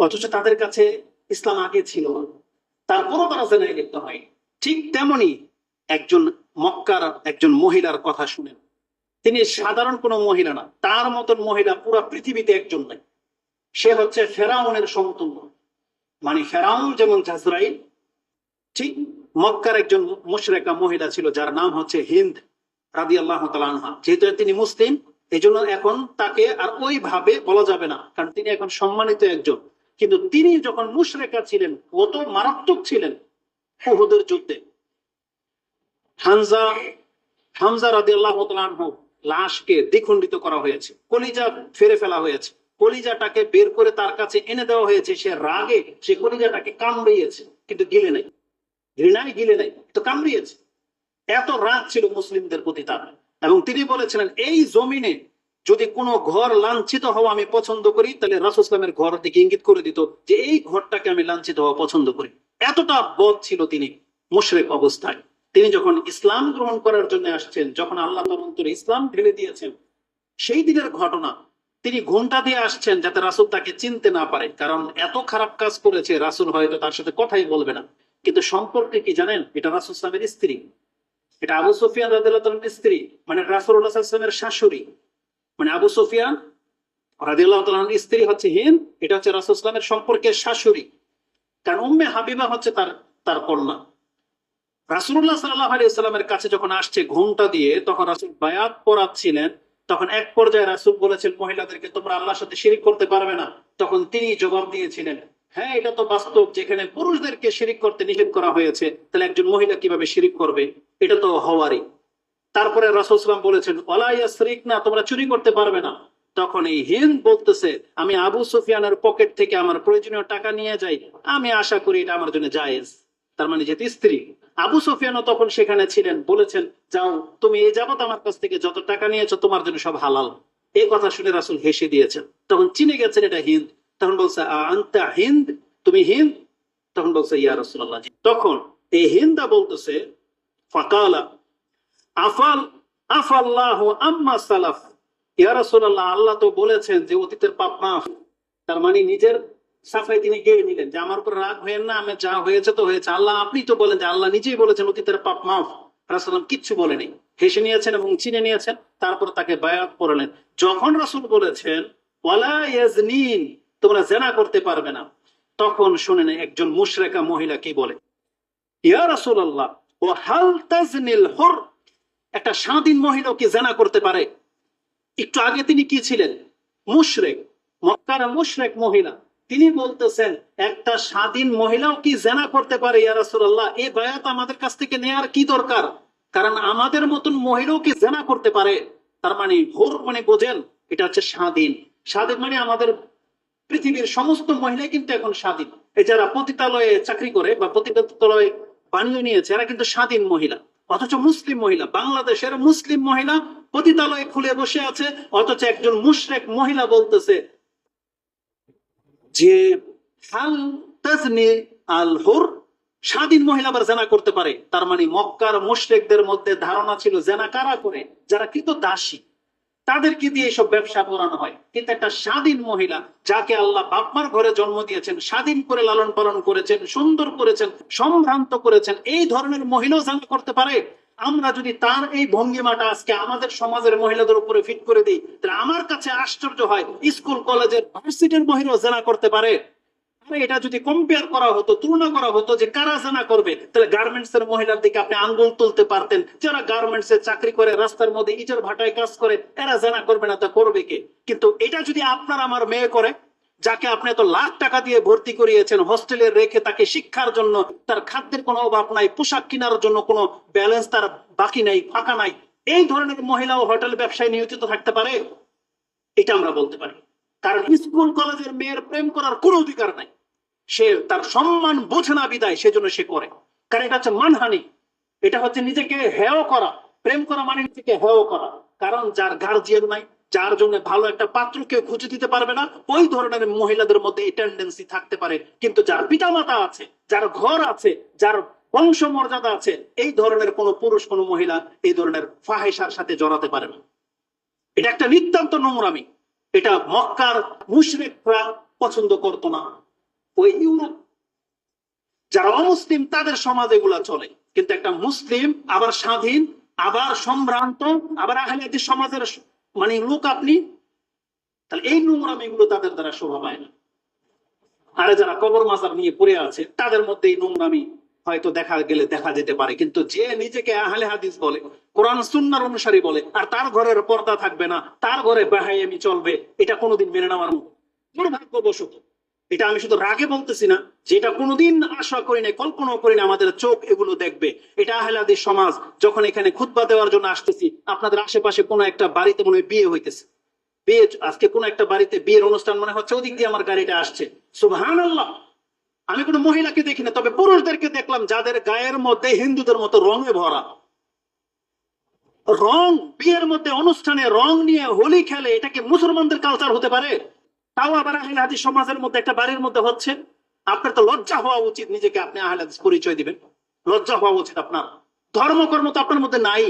অথচ তাদের কাছে ইসলাম আগে ছিল তারপরও তারা জেনায় লিপ্ত হয়। ঠিক তেমনি একজন মক্কার একজন মহিলার কথা শুনেন। তিনি সাধারণ কোনো মহিলা না। তার মতন মহিলা পুরো পৃথিবীতে একজন নাই। সে হচ্ছে ফেরাউনের সমতুল্য। মানে ফেরাউন যেমন জাজরাইল, ঠিক মক্কার একজন মুশরেকা মহিলা ছিল যার নাম হচ্ছে হিন্দ রাদি আল্লাহ আনহা। যেহেতু তিনি মুসলিম এই এখন তাকে আর ওইভাবে বলা যাবে না। কারণ তিনি এখন সম্মানিত একজন। কিন্তু তিনি যখন মুশরেকা ছিলেন কত মারাত্মক ছিলেন উহুদের যুদ্ধে। হামজা হামজা রাদি আল্লাহ লাশকে দ্বিখণ্ডিত করা হয়েছে, কলিজা ফেরে ফেলা হয়েছে, কলিজাটাকে বের করে তার কাছে এনে দেওয়া হয়েছে, সে রাগে, সে কলিজাটাকে কামড়িয়েছে, কিন্তু গিলে নাই। ঘৃণায় গিলে নাই তো কামড়িয়েছে। এত রাগ ছিল মুসলিমদের প্রতি তার। এবং তিনি বলেছিলেন, এই জমিনে যদি কোনো ঘর লাঞ্ছিত হওয়া আমি পছন্দ করি, তাহলে রাসুসলামের ঘর দিকে ইঙ্গিত করে দিত যে এই ঘরটাকে আমি লাঞ্ছিত হওয়া পছন্দ করি। এতটা বধ ছিল তিনি মুশরেক অবস্থায়। তিনি যখন ইসলাম গ্রহণ করার জন্য আসছেন, যখন আল্লাহ তার অন্তরে ইসলাম ঢেলে দিয়েছেন, সেই দিনের ঘটনা, তিনি ঘণ্টা দিয়ে আসছেন যাতে রাসুল তাকে চিনতে না পারে। কারণ এত খারাপ কাজ করেছে রাসুল, হয়তো তার সাথে কথাই বলবে না। কিন্তু সম্পর্কে কি জানেন? এটা রাসুল ইসলামের স্ত্রী। এটা আবু সুফিয়ান রাদিয়াল্লাহু স্ত্রী মানে সাল্লাল্লাহু আলাইহি শাশুড়ি। মানে আবু সুফিয়ান তাআলার স্ত্রী হচ্ছে হিন্দ, এটা হচ্ছে রাসূল ইসলামের সম্পর্কের শাশুড়ি। কারণ উম্মে হাবিবা হচ্ছে তার তার কন্যা। রাসূলুল্লাহ সাল্লাল্লাহু আলাইহি সাল্লামের কাছে যখন আসছে ঘোমটা দিয়ে, তখন রাসূল বায়াত পড়াচ্ছিলেন তখন এক পর্যায়ে রাসূল বলেছেন, মহিলাদেরকে তোমরা আল্লাহর সাথে শিরিক করতে পারবে না। তখন তিনি জবাব দিয়েছিলেন হ্যাঁ এটা তো বাস্তব, যেখানে পুরুষদেরকে শিরিক করতে নিষেধ করা হয়েছে, তাহলে একজন মহিলা কীভাবে শিরিক করবে? এটা তো হওয়ারই। তারপরে রাসুলাম বলেছেন ওলাইয়া শ্রিক না তোমরা চুরি করতে পারবে না। তখন এই হিন্দ বলতেছে, আমি আবু সুফিয়ানের পকেট থেকে আমার প্রয়োজনীয় টাকা নিয়ে যাই, আমি আশা করি এটা আমার জন্য জায়েজ। তার মানে যেহেতু স্ত্রী, আবু সুফিয়ানও তখন সেখানে ছিলেন, বলেছেন, যাও, তুমি এই যাবত আমার কাছ থেকে যত টাকা নিয়েছো, তোমার জন্য সব হালাল। এই কথা শুনে রাসুল হেসে দিয়েছেন। তখন চিনে গেছেন এটা হিন্দ। তখন বলছে আন্তা হিন্দ? তুমি হিন্দ? তখন বলছে, ইয়া রসুল্লাহ তখন এই হিন্দা বলতেছে, ফাকালা আফাল, আফাল্লাহ আম্মা সালাফ। ইয়া রাসূলুল্লাহ, আল্লাহ তো বলেছেন যে অতীতের পাপ মাফ। তার মানে নিজের সাফাই তিনি গেয়ে নিলেন যে আমার উপর রাগ হয়েন না আমি যা হয়েছে তো হয়েছে। আল্লাহ আপনি তো বলেন যে আল্লাহ নিজেই বলেছেন অতীতের পাপ মাফ। রাসুলাম কিচ্ছু বলেনি। হেসে নিয়েছেন এবং চিনে নিয়েছেন, তারপর তাকে বায়াত পড়লেন যখন রাসূল বলেছেন, ওয়ালা ইয়াজনিন তোমরা জেনা করতে পারবে না। তখন শুনেন একজন মুশরেকা মহিলা কি বলে? ইয়া রাসূলুল্লাহ ও হাল তাজনিল হুর একটা স্বাধীন মহিলা কি জেনা করতে পারে? একটু আগে তিনি কি ছিলেন? মুশরেক, মক্কার মুশরেক মহিলা। তিনি বলতেছেন, একটা স্বাধীন মহিলাও কি জেনা করতে পারে, ইয়া রাসূলুল্লাহ? এই বায়াত আমাদের কাছ থেকে নেয়ার কি দরকার? কারণ আমাদের মতন মহিলাও কি জেনা করতে পারে? তার মানে হোর মানে বোঝেন, এটা হচ্ছে স্বাধীন। স্বাধীন মানে আমাদের পৃথিবীর সমস্ত মহিলাই কিন্তু এখন স্বাধীন। এই যারা পতিতালয়ে চাকরি করে বা পতিতালয়ে বানিয়ে নিয়েছে, এরা কিন্তু স্বাধীন মহিলা। অথচ মুসলিম মহিলা, বাংলাদেশের মুসলিম মহিলা পতিতালয়ে খুলে বসে আছে, অথচ একজন মুশরেক মহিলা বলতেছে যে আল হুর, স্বাধীন মহিলা আবার জেনা করতে পারে। তার মানে মক্কার মুশরেকদের মধ্যে ধারণা ছিল, জেনা কারা করে? যারা কিন্তু দাসী। তাদেরকে দিয়ে এসব ব্যবসা করানো হয়। কিন্তু একটা স্বাধীন মহিলা, যাকে আল্লাহ বাপমার ঘরে জন্ম দিয়েছেন, স্বাধীন করে লালন পালন করেছেন, সুন্দর করেছেন, সম্ভ্রান্ত করেছেন, এই ধরনের মহিলাও জানা করতে পারে, আমরা যদি তার এই ভঙ্গিমাটা আজকে আমাদের সমাজের মহিলাদের উপরে ফিট করে দিই, তাহলে আমার কাছে আশ্চর্য হয়, স্কুল, কলেজের ভার্সিটির মহিলাও জানা করতে পারে। এটা যদি কম্পেয়ার করা হতো, তুলনা করা হতো যে কারা জানা করবে, তাহলে গার্মেন্টস এর মহিলার দিকে আপনি আঙ্গুল তুলতে পারতেন। যারা গার্মেন্টস এর চাকরি করে, রাস্তার মধ্যে ইটের ভাটায় কাজ করে, এরা জানা করবে না তা করবে কে? কিন্তু এটা যদি আপনার আমার মেয়ে করে, যাকে আপনি এত লাখ টাকা দিয়ে ভর্তি করিয়েছেন হোস্টেলে রেখে তাকে শিক্ষার জন্য, তার খাদ্যের কোনো অভাব নাই, পোশাক কেনার জন্য কোনো ব্যালেন্স তার বাকি নাই, ফাঁকা নাই, এই ধরনের মহিলা ও হোটেল ব্যবসায় নিয়োজিত থাকতে পারে? এটা আমরা বলতে পারি। কারণ স্কুল, কলেজের মেয়ের প্রেম করার কোনো অধিকার নাই। সে তার সম্মান বোঝে না বিদায়, সেজন্য সে করে। কারণ এটা হচ্ছে মানহানি। এটা হচ্ছে নিজেকে হেয় করা। প্রেম করা মানে নিজেকে হেয় করা। কারণ যার গার্জিয়ান নাই, যার জন্য ভালো একটা পাত্র কেউ খুঁজে দিতে পারবে না, ওই ধরনের মহিলাদের মধ্যে এই থাকতে পারে। কিন্তু যার পিতামাতা আছে, যার ঘর আছে, যার বংশ মর্যাদা আছে, এই ধরনের কোনো পুরুষ, কোনো মহিলা এই ধরনের ফাহেসার সাথে জড়াতে পারে না। এটা একটা নিতান্ত নোংরামি। এটা মক্কার মুশরিকরা পছন্দ করতো না। ওই ইউরোপ যারা অমুসলিম, তাদের সমাজ এগুলা চলে। কিন্তু একটা মুসলিম, আবার স্বাধীন, আবার সম্ভ্রান্ত, আবার আহলেদি সমাজের মানে লোক আপনি, তাহলে এই নোংরামি গুলো তাদের দ্বারা শোভা পায় না। আরে যারা কবর মাজার নিয়ে পড়ে আছে, তাদের মধ্যে এই নোংরামি হয়তো দেখা গেলে দেখা যেতে পারে। কিন্তু যে নিজেকে আহলে হাদিস বলে, কোরআন সুন্নার অনুসারী বলে, আর তার ঘরের পর্দা থাকবে না, তার ঘরে বাহাইয়ামি চলবে, এটা কোনোদিন মেনে নেওয়ার মতো দুর্ভাগ্যবশত। এটা আমি শুধু রাগে বলতেছি না যে এটা কোনোদিন আশা করি না কল্পনাও করি না আমাদের চোখ এগুলো দেখবে। এটা আহলাদি সমাজ, যখন এখানে খুতবা দেওয়ার জন্য আসতেছি, আপনাদের আশেপাশে কোনো একটা বাড়িতে মনে বিয়ে হইতেছে। বিয়ে, আজকে কোন একটা বাড়িতে বিয়ের অনুষ্ঠান মনে হচ্ছে, ওদিক দিয়ে আমার গাড়িটা আসছে। সুবহান আল্লাহ আমি কোনো মহিলাকে দেখি না, তবে পুরুষদেরকে দেখলাম, যাদের গায়ের মধ্যে হিন্দুদের মতো রঙে ভরা। রং, বিয়ের মধ্যে অনুষ্ঠানে রং নিয়ে হোলি খেলে, এটা কি মুসলমানদের কালচার হতে পারে? তাও আবার আহলে হাদিস সমাজের মধ্যে একটা বাড়ির মধ্যে হচ্ছে, আপনার তো লজ্জা হওয়া উচিত নিজেকে আপনি আহলে হাদিস পরিচয় দিবেন। লজ্জা হওয়া উচিত আপনার। ধর্মকর্ম তো আপনার মধ্যে নাই।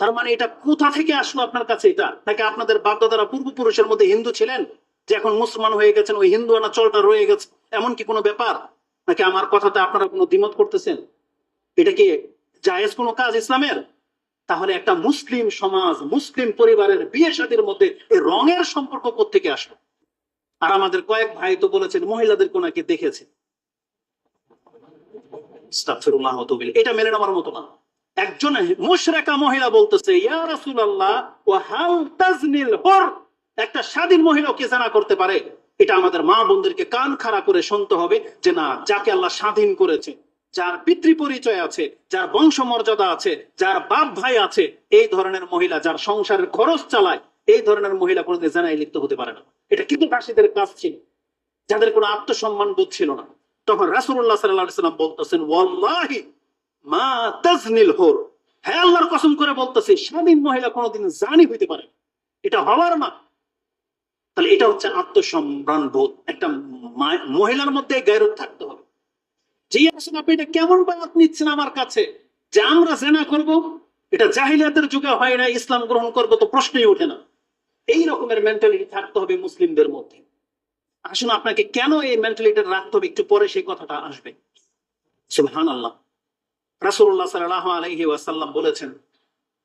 তার মানে এটা কোথা থেকে আসলো আপনার কাছে এটা? নাকি আপনাদের বাপদাদারা পূর্বপুরুষের মধ্যে হিন্দু ছিলেন, যে এখন মুসলমান হয়ে গেছেন, ওই হিন্দু আনা চলটা রয়ে গেছে? এমন কি কোনো ব্যাপার? নাকি আমার কথাতে আপনারা কোনো দ্বিমত করতেছেন? এটা কি জায়েজ কোনো কাজ ইসলামের? তাহলে একটা মুসলিম সমাজ, মুসলিম পরিবারের বিয়ে শাদীর মধ্যে এই রঙের সম্পর্ক থেকে আসলো? আর আমাদের কয়েক ভাই তো বলেছেন, মহিলাদের কোনাকে দেখেছে। এটা মেনে নেওয়ার মতো না। একজন মুশরেকা মহিলা বলতেছে একটা স্বাধীন মহিলাও কি জানা করতে পারে। এটা আমাদের মা বোনদেরকে কান খাড়া করে শুনতে হবে যে না, যাকে আল্লাহ স্বাধীন করেছে, যার পিতৃ পরিচয় আছে, যার বংশ মর্যাদা আছে, যার বাপ ভাই আছে, এই ধরনের মহিলা যার সংসারের খরচ চালায়, এই ধরনের মহিলা কোনোদিন জানাই লিপ্ত হতে পারে না। এটা কিন্তু দাসীদের কাজ ছিল। যাদের কোনো আত্মসম্মান বোধ ছিল না। তখন সাল্লাল্লাহু সাল্লাম বলতেছেন, ওয়াল্লাহি মা তাজনিল হুর। হ্যাঁ আল্লাহর কসম করে বলতেছে, স্বাধীন মহিলা কোনোদিন জানি হইতে পারে এটা হওয়ার না। তাহলে এটা হচ্ছে আত্মসম্মান বোধ। একটা মহিলার মধ্যে গায়রত থাকতে হবে। যে আসলে আপনি এটা কেমন নিচ্ছেন আমার কাছে? যে আমরা জেনা করব, এটা জাহিলিয়াতের যুগে হয় না ইসলাম গ্রহণ করব তো প্রশ্নই ওঠে না। এই রকমের মেন্টালিটি থাকতে হবে মুসলিমদের মধ্যে। আসুন আপনাকে কেন এই মেন্টালিটি রাখতে হবে? একটু পরে সেই কথাটা আসবে। সুবহান আল্লাহ রাসূলুল্লাহ সাল্লাল্লাহু আলাইহি ওয়াসাল্লাম বলেছেন,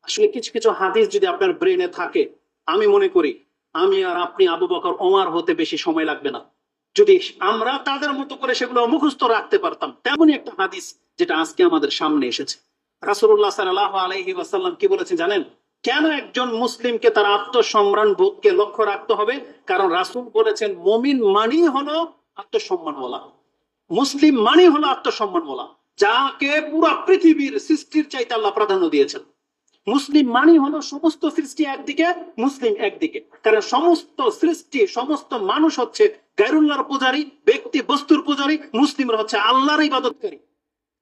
আসলে কিছু কিছু হাদিস যদি আপনার ব্রেনে থাকে, আমি মনে করি, আমি আর আপনি আবু বকর, ওমর হতে বেশি সময় লাগবে না। যদি আমরা তাদের মতো করে সেগুলো মুখস্থ রাখতে পারতাম, তেমনই একটা হাদিস যেটা আজকে আমাদের সামনে এসেছে। রাসূলুল্লাহ সাল্লাল্লাহু আলাইহি ওয়াসাল্লাম কি বলেছেন জানেন? কেন একজন মুসলিমকে তার আত্মসম্মান বোধকে লক্ষ্য রাখতে হবে? কারণ রাসূল বলেছেন, মমিন মানি হলো আত্মসম্মান বলা। মুসলিম মানি হলো আত্মসম্মান বলা। যাকে পুরো পৃথিবীর সৃষ্টির চাইতে আল্লাহ প্রাধান্য দিয়েছেন। মুসলিম মানি হলো সমস্ত সৃষ্টি একদিকে, মুসলিম একদিকে। কারণ সমস্ত সৃষ্টি, সমস্ত মানুষ হচ্ছে গায়রুল্লাহর পূজারী ব্যক্তি বস্তুর পূজারী, মুসলিমরা হচ্ছে আল্লাহর ইবাদতকারী।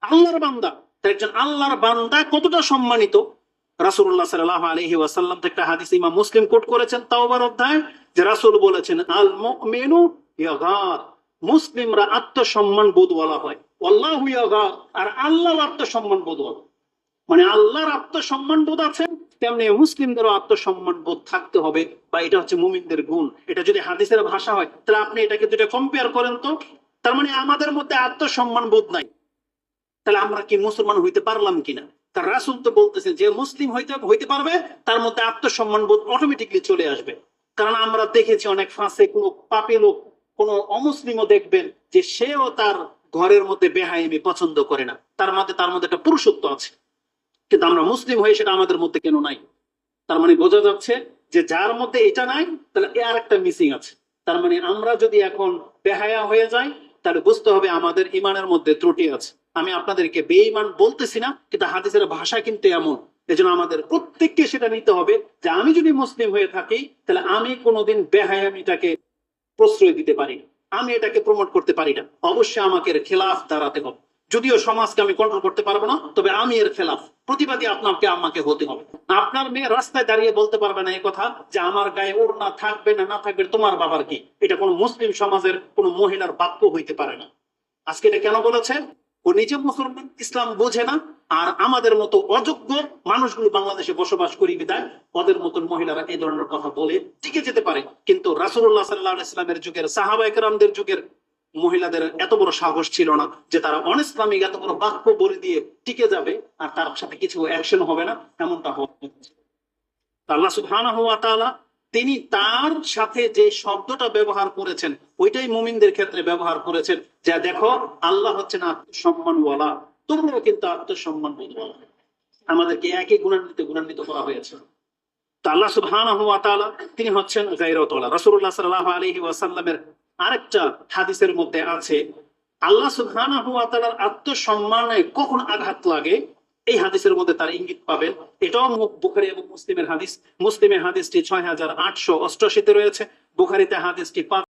আল্লাহর বান্দা। একজন আল্লাহর বান্দা কতটা সম্মানিত? রাসূলুল্লাহ সাল্লাল্লাহু আলাইহি ওয়াসাল্লাম থেকে একটা হাদিস ইমাম মুসলিম কোট করেছেন তাওবার অধ্যায়, যে রাসূল বলেছেন আল মুমিনু ইয়াগার মুসলিমরা আত্মসম্মান বোধ বলা হয়। আল্লাহু ইয়াগার আর আল্লাহ আত্মসম্মান বোধ বলা মানে আল্লাহর আত্মসম্মান বোধ আছে, তেমনি মুসলিমদেরও আত্মসম্মান বোধ থাকতে হবে, বা এটা হচ্ছে মুমিনদের গুণ। এটা যদি হাদিসের ভাষা হয়, তাহলে আপনি এটাকে দুটো কম্পেয়ার করেন তো। তার মানে আমাদের মধ্যে আত্মসম্মান বোধ নাই। তাহলে আমরা কি মুসলমান হইতে পারলাম কিনা? তার রাসুল তো যে মুসলিম হইতে হইতে পারবে, তার মধ্যে আত্মসম্মান বোধ অটোমেটিকলি চলে আসবে। কারণ আমরা দেখেছি অনেক ফাঁসে কোনো লোক, কোনো অমুসলিমও দেখবেন যে সেও তার ঘরের মধ্যে বেহাইমি পছন্দ করে না। তার মধ্যে তার মধ্যে একটা পুরুষত্ব আছে। কিন্তু আমরা মুসলিম হয়ে সেটা আমাদের মধ্যে কেন নাই? তার মানে বোঝা যাচ্ছে যে যার মধ্যে এটা নাই, তাহলে এ আর একটা মিসিং আছে। তার মানে আমরা যদি এখন বেহায়া হয়ে যাই, তাহলে বুঝতে হবে আমাদের ইমানের মধ্যে ত্রুটি আছে। আমি আপনাদেরকে বেঈমান বলতেছি না, কিন্তু হাদিসের ভাষা কিন্তু এমন। এজন্য আমাদের প্রত্যেককে সেটা নিতে হবে যে আমি যদি মুসলিম হয়ে থাকি, তাহলে আমি কোনোদিন বেহায়ামিটাকে প্রশ্রয় দিতে পারি না। আমি এটাকে প্রমোট করতে পারি না। অবশ্যই আমাকে এর খেলাফ দাঁড়াতে হবে। যদিও সমাজকে আমি কন্ট্রোল করতে পারব না, তবে আমি এর খেলাফ। প্রতিবাদী আপনাকে, আমাকে হতে হবে। আপনার মেয়ে রাস্তায় দাঁড়িয়ে বলতে পারবে না এই কথা যে আমার গায়ে ওর না থাকবে না না থাকবে, তোমার বাবার কি? এটা কোনো মুসলিম সমাজের কোনো মহিলার বাক্য হইতে পারে না। আজকে এটা কেন বলেছে? ও নিজে মুসলমান, ইসলাম বোঝে না, আর আমাদের মতো অযোগ্য মানুষগুলো বাংলাদেশে বসবাস করি বিদায় ওদের মতন মহিলারা এই ধরনের কথা বলে টিকে যেতে পারে। কিন্তু রাসুল্লাহ সাল্লাহ ইসলামের যুগের সাহাবা একরামদের যুগের মহিলাদের এত বড় সাহস ছিল না যে তারা অনিসলামিক এত বড় বাক্য বলে দিয়ে টিকে যাবে, আর তার সাথে কিছু অ্যাকশন হবে না, এমনটা হবে আল্লাহ সুবহানাহু ওয়া তাআলা তিনি তার সাথে যে শব্দটা ব্যবহার করেছেন, ওইটাই মুমিনদের ক্ষেত্রে ব্যবহার করেছেন। যা দেখো, আল্লাহ হচ্ছেন আত্মসম্মানওয়ালা। তোমরাও কিন্তু আত্মসম্মান আমাদেরকে একই গুণান্বিত গুণান্বিত করা হয়েছে। আল্লাহ তাআলা, তিনি হচ্ছেন গায়রতওয়ালা রাসূলুল্লাহ সাল্লাল্লাহু আলাইহি ওয়াসাল্লামের আরেকটা হাদিসের মধ্যে আছে, আল্লাহ ওয়া আত্মসম্মানে কখন আঘাত লাগে? এই হাদিসের মধ্যে তার ইঙ্গিত পাবেন। এটাও বুখারি এবং মুসলিমের হাদিস। মুসলিমের হাদিসটি ছয় হাজার আটশো অষ্টআশিতে রয়েছে। বুখারিতে হাদিসটি পাঁচ